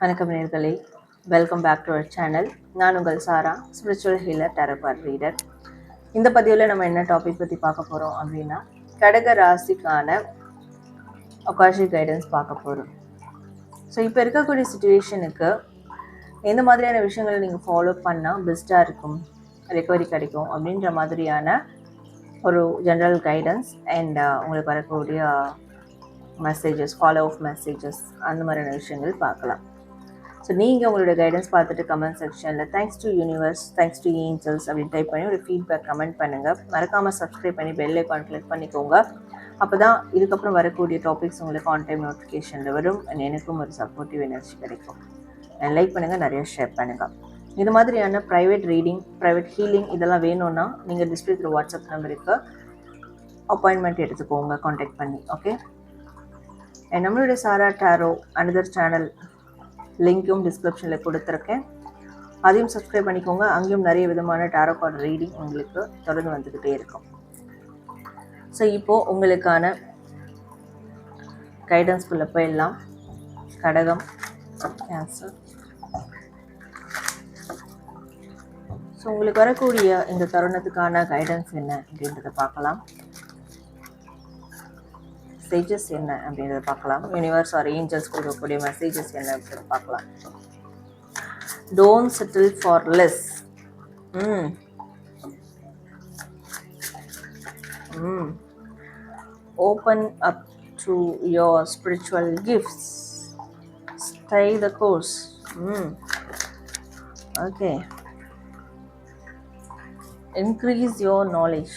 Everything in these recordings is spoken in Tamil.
வணக்கம் நேர்களே. Welcome back to our channel நான் உங்கள் Sara spiritual healer tarot reader இந்த பதிவில் நம்ம என்ன டாபிக் பற்றி பார்க்க போகிறோம் அப்படின்னா கடக ராசிக்கான அகாஷி கைடன்ஸ் பார்க்க போகிறோம் ஸோ இப்போ இருக்கக்கூடிய சுச்சுவேஷனுக்கு எந்த மாதிரியான விஷயங்களை நீங்கள் ஃபாலோ பண்ணால் பெஸ்ட்டாக இருக்கும் ரெக்கவரி கிடைக்கும் அப்படின்ற மாதிரியான ஒரு ஜென்ரல் கைடன்ஸ் அண்ட் உங்களுக்கு வரக்கூடிய மெசேஜஸ் ஃபாலோ ஆஃப் மெசேஜஸ் அந்த மாதிரியான விஷயங்கள் பார்க்கலாம். ஸோ நீங்கள் உங்களோட கைடன்ஸ் பார்த்துட்டு கமெண்ட் செக்ஷனில் thanks to universe thanks to angels அப்படின்னு டைப் பண்ணி ஒரு ஃபீட்பேக் கமெண்ட் பண்ணுங்கள் மறக்காமல் சப்ஸ்கிரைப் பண்ணி பெல் ஐக்கான் கிளிக் பண்ணிக்கோங்க. அப்போ தான் இதுக்கப்புறம் வரக்கூடிய டாபிக்ஸ் உங்களுக்கு ஆன் டைம் நோட்டிஃபிகேஷனில் வரும். அண்ட் எனக்கும் ஒரு சப்போர்ட்டிவ் எனர்ஜி கிடைக்கும். லைக் பண்ணுங்கள் நிறைய ஷேர் பண்ணுங்கள் இது மாதிரியான ப்ரைவேட் ரீடிங் ப்ரைவேட் ஹீலிங் இதெல்லாம் வேணும்னா நீங்கள் டிஸ்பிளே வாட்ஸ்அப் நம்பருக்கு அப்பாயின்மெண்ட் எடுத்துக்கோங்க காண்டாக்ட் பண்ணி. ஓகே நம்மளுடைய சாரா டாரோ அனதர் சேனல் லிங்க்கும் டிஸ்கிரிப்ஷனில் கொடுத்துருக்கேன். அதையும் சப்ஸ்கிரைப் பண்ணிக்கோங்க. அங்கேயும் நிறைய விதமான டேரோ கார்டு ரீடிங் உங்களுக்கு தொடர்ந்து வந்துக்கிட்டே இருக்கும். ஸோ இப்போது உங்களுக்கான கைடன்ஸ்குள்ளே போயிடலாம். கடகம் கேன்சர் ஸோ உங்களுக்கு வரக்கூடிய இந்த தருணத்துக்கான கைடன்ஸ் என்ன அப்படின்றத பார்க்கலாம். மெசேஜஸ் என்ன அப்படின்றத பார்க்கலாம். யூனிவர்ஸ் ஆர் ஏஞ்சல்ஸ் கொடுக்கக்கூடிய மெசேஜஸ் என்ன அப்படின்றத பார்க்கலாம். Don't settle for less hmm hmm open up to your spiritual gifts stay the course hmm okay increase your knowledge.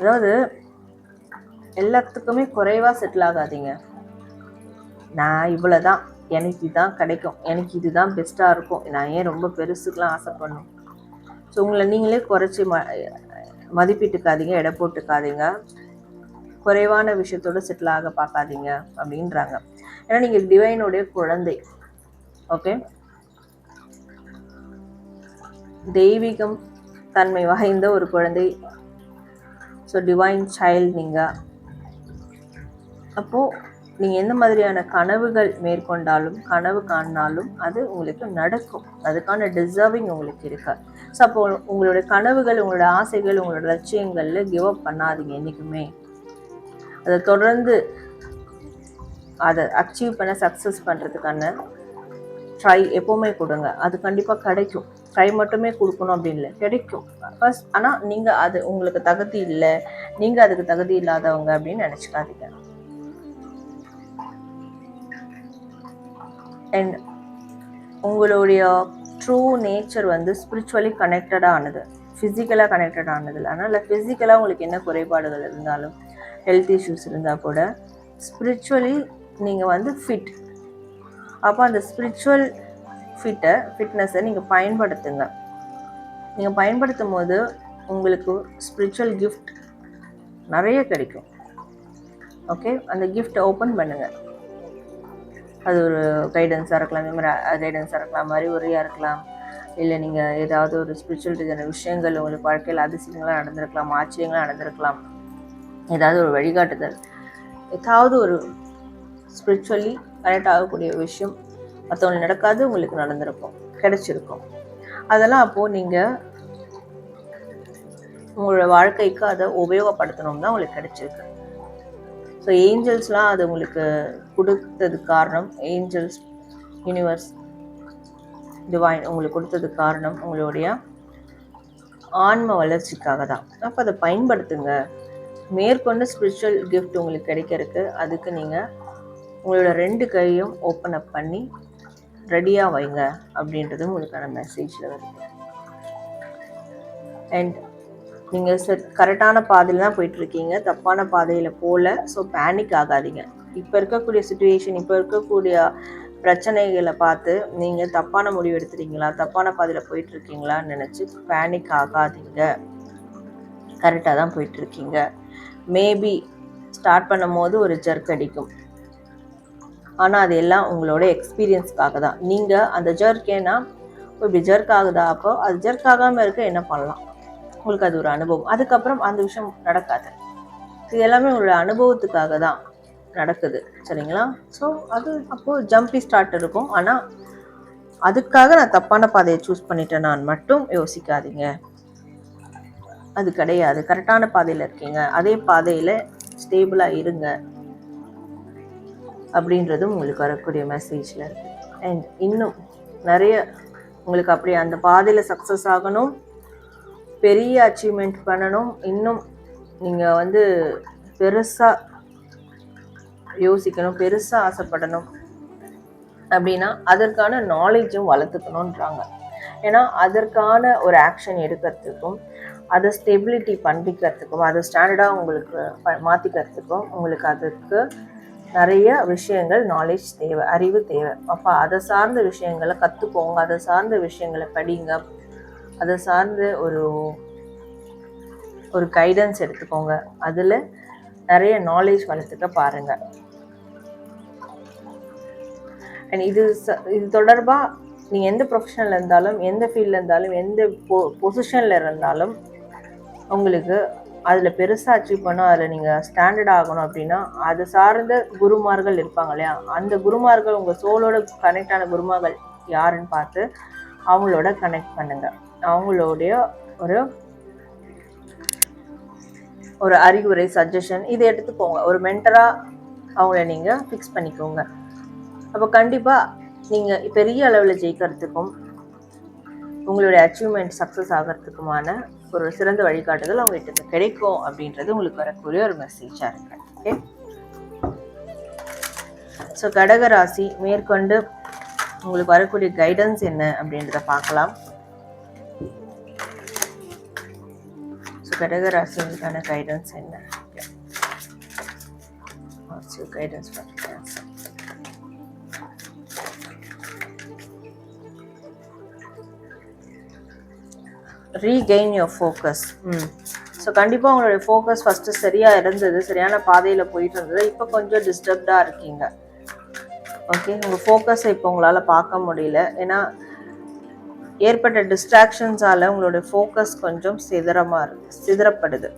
அதாவது எல்லாத்துக்குமே குறைவாக செட்டில் ஆகாதீங்க. நான் இவ்வளோ தான் எனக்கு இதுதான் கிடைக்கும். எனக்கு இதுதான் பெஸ்ட்டாக இருக்கும். நான் ஏன் ரொம்ப பெருசுக்கெலாம் ஆசைப்படணும்? ஸோ உங்களை நீங்களே குறைச்சி ம மதிப்பிட்டுக்காதீங்க எடை போட்டுக்காதீங்க. குறைவான விஷயத்தோடு செட்டில் ஆக பார்க்காதீங்க அப்படின்றாங்க. ஏன்னா நீங்கள் டிவைனுடைய குழந்தை. ஓகே தெய்வீகம் தன்மை வாய்ந்த ஒரு குழந்தை. ஸோ டிவைன் சைல்டு நீங்கள் அப்போது நீங்கள் எந்த மாதிரியான கனவுகள் மேற்கொண்டாலும் கனவு காணினாலும் அது உங்களுக்கு நடக்கும். அதுக்கான டிசர்விங் உங்களுக்கு இருக்காது ஸோ அப்போ உங்களுடைய கனவுகள் உங்களோட ஆசைகள் உங்களோட லட்சியங்களில் கிவ் அப் பண்ணாதீங்க என்றைக்குமே அதை தொடர்ந்து அதை அச்சீவ் பண்ண சக்ஸஸ் பண்ணுறதுக்கான ட்ரை எப்போவுமே கொடுங்க. அது கண்டிப்பாக கிடைக்கும். கை மட்டுமே கொடுக்கணும் அப்படின்னு இல்லை. கிடைக்கும். ஃபர்ஸ்ட் ஆனால் நீங்கள் அது உங்களுக்கு தகுதி இல்லை. நீங்கள் அதுக்கு தகுதி இல்லாதவங்க அப்படின்னு நினச்சிக்காதீங்க. அண்ட் உங்களுடைய ட்ரூ நேச்சர் வந்து ஸ்பிரிச்சுவலி கனெக்டடாக ஆனது. ஃபிசிக்கலாக கனெக்டட் ஆனது இல்லை. அதனால் ஃபிசிக்கலாக உங்களுக்கு என்ன குறைபாடுகள் இருந்தாலும் ஹெல்த் இஷ்யூஸ் இருந்தால் கூட ஸ்பிரிச்சுவலி நீங்கள் வந்து ஃபிட் அப்போ அந்த ஸ்பிரிச்சுவல் ஃபிட்டை ஃபிட்னஸை நீங்கள் பயன்படுத்துங்க. நீங்கள் பயன்படுத்தும் போது உங்களுக்கு ஸ்பிரிச்சுவல் கிஃப்ட் நிறைய கிடைக்கும். ஓகே அந்த கிஃப்ட்டை ஓப்பன் பண்ணுங்கள் அது ஒரு கைடன்ஸாக இருக்கலாம் இந்த மாதிரி கைடன்ஸாக இருக்கலாம் மாதிரி இருக்கலாம் இல்லை நீங்கள் ஏதாவது ஒரு ஸ்பிரிச்சுவல் ரீதியான விஷயங்கள் உங்களுக்கு வாழ்க்கையில் அதிசயங்களாக நடந்திருக்கலாம் ஆச்சரியங்களாக நடந்திருக்கலாம். ஏதாவது ஒரு வழிகாட்டுதல். ஏதாவது ஒரு ஸ்பிரிச்சுவலி கனெக்ட் ஆகக்கூடிய விஷயம் மற்றவங்களுக்கு நடக்காது உங்களுக்கு நடந்திருக்கும் கிடைச்சிருக்கும். அதெல்லாம் அப்போது நீங்கள் உங்களோட வாழ்க்கைக்கு அதை உபயோகப்படுத்தணும் தான் உங்களுக்கு கிடைச்சிருக்கு. ஸோ ஏஞ்சல்ஸ்லாம் அது உங்களுக்கு கொடுத்ததுக்கு காரணம் ஏஞ்சல்ஸ் யூனிவர்ஸ் டிவைன் உங்களுக்கு கொடுத்ததுக்கு காரணம் உங்களுடைய ஆன்ம வளர்ச்சிக்காக தான். அப்போ அதை பயன்படுத்துங்க. மேற்கொண்டு ஸ்பிரிச்சுவல் கிஃப்ட் உங்களுக்கு கிடைக்கிறதுக்கு அதுக்கு நீங்கள் உங்களோட ரெண்டு கையும் ஓப்பன் அப் பண்ணி ரெடியாக வைங்க அப்படின்றது உங்களுக்கான மெசேஜில் வருது. அண்ட் நீங்கள் செட் கரெக்டான பாதையில் தான் போயிட்டுருக்கீங்க. தப்பான பாதையில் போகல ஸோ பேனிக் ஆகாதீங்க. இப்போ இருக்கக்கூடிய சுச்சுவேஷன் இப்போ இருக்கக்கூடிய பிரச்சனைகளை பார்த்து நீங்கள் தப்பான முடிவு எடுத்துறீங்களா தப்பான பாதையில் போயிட்டுருக்கீங்களா நினச்சி பேனிக் ஆகாதீங்க. கரெக்டாக தான் போயிட்டுருக்கீங்க. மேபி ஸ்டார்ட் பண்ணும் போது ஒரு ஜர்க் அடிக்கும். ஆனால் அது எல்லாம் உங்களோட எக்ஸ்பீரியன்ஸ்க்காக தான். நீங்கள் அந்த ஜர்க் ஏன்னா இப்படி ஜர்க் ஆகுதா அப்போ அது ஜர்க் ஆகாமல் இருக்க என்ன பண்ணலாம்? உங்களுக்கு அது ஒரு அனுபவம். அதுக்கப்புறம் அந்த விஷயம் நடக்காது. இது எல்லாமே உங்களோட அனுபவத்துக்காக தான் நடக்குது. சரிங்களா? ஸோ அது அப்போது ஜம்பி ஸ்டார்ட் இருக்கும். ஆனால் அதுக்காக நான் தப்பான பாதையை சூஸ் பண்ணிட்டேன் நான் மட்டும் யோசிக்காதீங்க. அது கிடையாது. கரெக்டான பாதையில் இருக்கீங்க. அதே பாதையில் ஸ்டேபிளாக இருங்க. அப்படின்றதும் உங்களுக்கு வரக்கூடிய மெசேஜில் இருக்குது அண்ட் இன்னும் நிறைய உங்களுக்கு அப்படி அந்த பாதையில் சக்ஸஸ் ஆகணும் பெரிய அச்சீவ்மெண்ட் பண்ணணும். இன்னும் நீங்கள் வந்து பெருசாக யோசிக்கணும் பெருசாக ஆசைப்படணும். அப்படின்னா அதற்கான நாலேஜும் வளர்த்துக்கணுன்றாங்க ஏன்னா அதற்கான ஒரு ஆக்ஷன் எடுக்கிறதுக்கும் அதை ஸ்டெபிலிட்டி பண்ணிக்கிறதுக்கும் அதை ஸ்டாண்டர்டாக உங்களுக்கு ப மாற்றிக்கிறதுக்கும் உங்களுக்கு அதுக்கு நிறைய விஷயங்கள் நாலேஜ் தேவை அறிவு தேவை. அப்போ அதை சார்ந்த விஷயங்களை கற்றுக்கோங்க அதை சார்ந்த விஷயங்களை படிங்க. அதை சார்ந்த ஒரு ஒரு கைடன்ஸ் எடுத்துக்கோங்க. அதில் நிறைய நாலேஜ் வளர்த்துக்க பாருங்கள் அண்ட் இது ச- இது தொடர்பாக நீங்கள் எந்த ப்ரொஃபஷனில் இருந்தாலும் எந்த ஃபீல்டில் இருந்தாலும் எந்த பொ பொசிஷனில் இருந்தாலும் உங்களுக்கு அதில் பெருசாக அச்சீவ் பண்ணோம் அதில் நீங்கள் ஸ்டாண்டர்ட் ஆகணும் அப்படின்னா அது சார்ந்த குருமார்கள் இருப்பாங்க இல்லையா? அந்த குருமார்கள் உங்கள் சோலோட கனெக்ட் ஆன குருமார்கள் யாருன்னு பார்த்து அவங்களோட கனெக்ட் பண்ணுங்கள் அவங்களுடைய ஒரு ஒரு அறிவுரை சஜஷன் இதை எடுத்துக்கோங்க. ஒரு மென்டராக அவங்கள நீங்கள் ஃபிக்ஸ் பண்ணிக்கோங்க. அப்போ கண்டிப்பாக நீங்கள் பெரிய அளவில் ஜெயிக்கிறதுக்கும் உங்களுடைய அச்சீவ்மெண்ட் சக்ஸஸ் ஆகிறதுக்குமான ஒரு சிறந்த வழிகாட்டுதல் அவங்ககிட்ட கிடைக்கும் அப்படின்றது உங்களுக்கு வரக்கூடிய ஒரு மெசேஜாக இருக்கு. ஓகே ஸோ கடகராசி மேற்கொண்டு உங்களுக்கு வரக்கூடிய கைடன்ஸ் என்ன அப்படின்றத பார்க்கலாம். ஸோ கடகராசிங்களுக்கான கைடன்ஸ் என்ன? கைடன்ஸ் பார்க்கலாம். Regain your focus hmm. So கண்டிப்பாக உங்களுடைய ஃபோக்கஸ் ஃபஸ்ட்டு சரியாக இருந்தது சரியான பாதையில் போயிட்டு இருந்தது. இப்போ கொஞ்சம் டிஸ்டர்ப்டாக இருக்கீங்க. ஓகே உங்கள் ஃபோக்கஸை இப்போ உங்களால் பார்க்க முடியல. ஏன்னா ஏற்பட்ட டிஸ்ட்ராக்ஷன்ஸால் உங்களுடைய ஃபோக்கஸ் கொஞ்சம் சிதறமாக இருக்கு சிதறப்படுது.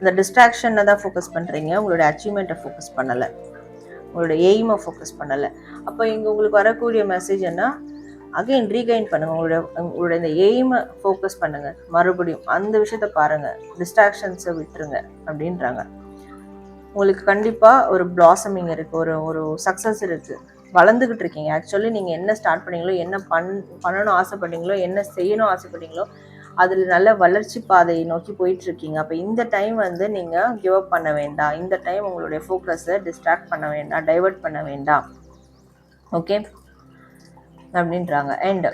இந்த டிஸ்ட்ராக்ஷனை தான் ஃபோக்கஸ் பண்ணுறீங்க உங்களுடைய அச்சீவ்மெண்ட்டை ஃபோக்கஸ் பண்ணலை. உங்களோட எய்மை ஃபோக்கஸ் பண்ணலை. அப்போ இங்கே உங்களுக்கு வரக்கூடிய மெசேஜ் என்ன? அகைன் ரீகைன் பண்ணுங்கள் உங்களோட உங்களோட இந்த எய்மை ஃபோக்கஸ் பண்ணுங்கள் மறுபடியும் அந்த விஷயத்த பாருங்கள் டிஸ்ட்ராக்ஷன்ஸை விட்டுருங்க அப்படின்றாங்க. உங்களுக்கு கண்டிப்பாக ஒரு பிளாசமிங் இருக்குது ஒரு ஒரு சக்ஸஸ் இருக்குது வளர்ந்துக்கிட்டு இருக்கீங்க. ஆக்சுவலி நீங்கள் என்ன ஸ்டார்ட் பண்ணீங்களோ என்ன பண் பண்ணணும் ஆசைப்பட்டீங்களோ என்ன செய்யணும் ஆசைப்பட்டீங்களோ அதில் நல்ல வளர்ச்சி பாதையை நோக்கி போயிட்டுருக்கீங்க அப்போ இந்த டைம் வந்து நீங்கள் கிவ் அப் பண்ண வேண்டாம். இந்த டைம் உங்களுடைய ஃபோக்கஸை டிஸ்ட்ராக்ட் பண்ண வேண்டாம். டைவர்ட் பண்ண வேண்டாம். ஓகே அப்படின்றாங்க. அண்ட்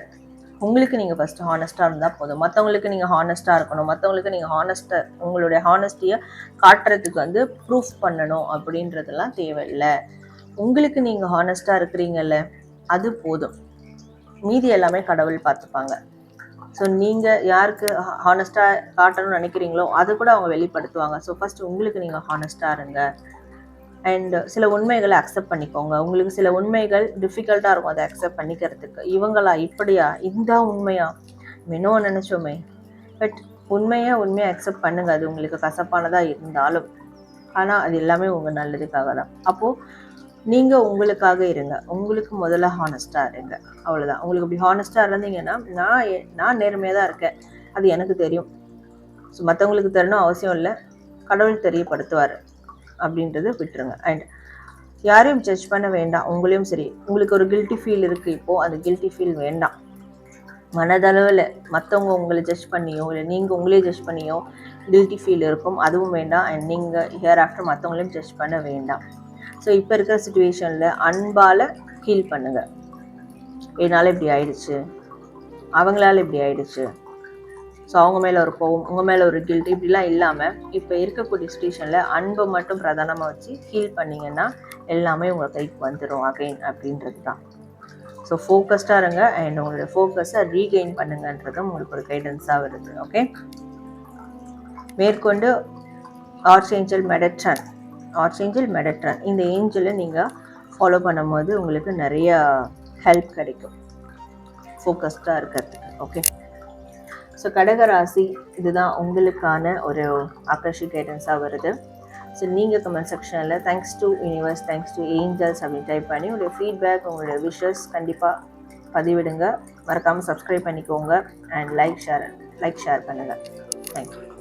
உங்களுக்கு நீங்கள் ஃபஸ்ட்டு ஹானஸ்ட்டாக இருந்தால் போதும். மற்றவங்களுக்கு நீங்கள் ஹானஸ்ட்டாக இருக்கணும். மற்றவங்களுக்கு நீங்கள் ஹானஸ்ட்டாக உங்களுடைய ஹானஸ்டியை காட்டுறதுக்கு வந்து ப்ரூஃப் பண்ணணும் அப்படின்றதெல்லாம் தேவையில்லை. உங்களுக்கு நீங்கள் ஹானஸ்ட்டாக இருக்கிறீங்கல்ல அது போதும். மீதி எல்லாமே கடவுள் பார்த்துப்பாங்க. ஸோ நீங்கள் யாருக்கு ஹானஸ்ட்டாக காட்டணும்னு நினைக்கிறீங்களோ அது கூட அவங்க வெளிப்படுத்துவாங்க. ஸோ ஃபஸ்ட்டு உங்களுக்கு நீங்கள் ஹானஸ்ட்டாக இருங்க. அண்ட் சில உண்மைகளை அக்செப்ட் பண்ணிக்கோங்க. உங்களுக்கு சில உண்மைகள் டிஃபிகல்ட்டாக இருக்கும். அதை அக்செப்ட் பண்ணிக்கிறதுக்கு. இவங்களா இப்படியா? இந்தா உண்மையா? மெனோ நினச்சோமே. பட் உண்மையை உண்மையாக அக்செப்ட் பண்ணுங்க. அது உங்களுக்கு கசப்பானதாக இருந்தாலும். ஆனால் அது எல்லாமே உங்கள் நல்லதுக்காக தான். அப்போது நீங்கள் உங்களுக்காக இருங்க. உங்களுக்கு முதல்ல ஹானஸ்ட்டாக இருங்க. அவ்வளோதான் உங்களுக்கு அப்படி ஹானஸ்ட்டாக இருந்தீங்கன்னா நான் நான் நேர்மையாக தான் இருக்கேன். அது எனக்கு தெரியும். ஸோ மற்றவங்களுக்கு தெரியணும் அவசியம் இல்லை. கடவுள் தெரியப்படுத்துவார். அப்படின்றத விட்டுருங்க. அண்ட் யாரையும் ஜட்ஜ் பண்ண வேண்டாம். உங்களையும் சரி. உங்களுக்கு ஒரு கில்ட்டி ஃபீல் இருக்குது இப்போது அந்த கில்ட்டி ஃபீல் வேண்டாம். மனதளவில் மற்றவங்க உங்களை ஜட்ஜ் பண்ணியோ இல்லை நீங்கள் உங்களே ஜட்ஜ் பண்ணியோ கில்ட்டி ஃபீல் இருக்கும். அதுவும் வேண்டாம். அண்ட் நீங்கள் ஹியர் ஆஃப்டர் மற்றவங்களையும் ஜட்ஜ் பண்ண வேண்டாம். ஸோ இப்போ இருக்கிற சுச்சுவேஷனில் அன்பால் ஹீல் பண்ணுங்கள் என்னால் இப்படி ஆயிடுச்சு. அவங்களால இப்படி ஆயிடுச்சு. ஸோ அவங்க மேலே ஒரு கோவம் உங்கள் மேலே ஒரு கில்ட் இப்படிலாம் இல்லாமல் இப்போ இருக்கக்கூடிய சுச்சுவேஷனில் அன்பை மட்டும் பிரதானமாக வச்சு ஹீல் பண்ணிங்கன்னா எல்லாமே உங்கள் கைக்கு வந்துடும் அகைன் அப்படின்றது தான் ஸோ ஃபோக்கஸ்டாக இருங்க அண்ட் உங்களுடைய ஃபோக்கஸை ரீகெயின் பண்ணுங்கன்றது உங்களுக்கு ஒரு கைடன்ஸாக வருது ஓகே மேற்கொண்டு ஆர்ச்சேஞ்சல் மெடட்ரன் ஆர்ச்சேஞ்சல் மெடட்ரன் இந்த ஏஞ்சலை நீங்கள் ஃபாலோ பண்ணும்போது உங்களுக்கு நிறைய ஹெல்ப் கிடைக்கும். ஃபோக்கஸ்டாக இருக்கிறதுக்கு ஓகே ஸோ கடகராசி இதுதான் உங்களுக்கான ஒரு ஆக்கர்ஷி கைடன்ஸாக வருது. ஸோ நீங்கள் கமெண்ட் செக்ஷனில் thanks to universe thanks to angels அப்படின்னு டைப் பண்ணி உங்களுடைய ஃபீட்பேக் உங்களுடைய விஷஸ் கண்டிப்பாக பதிவிடுங்க. மறக்காமல் சப்ஸ்கிரைப் பண்ணிக்கோங்க and like share like share பண்ணுங்கள் தேங்க்யூ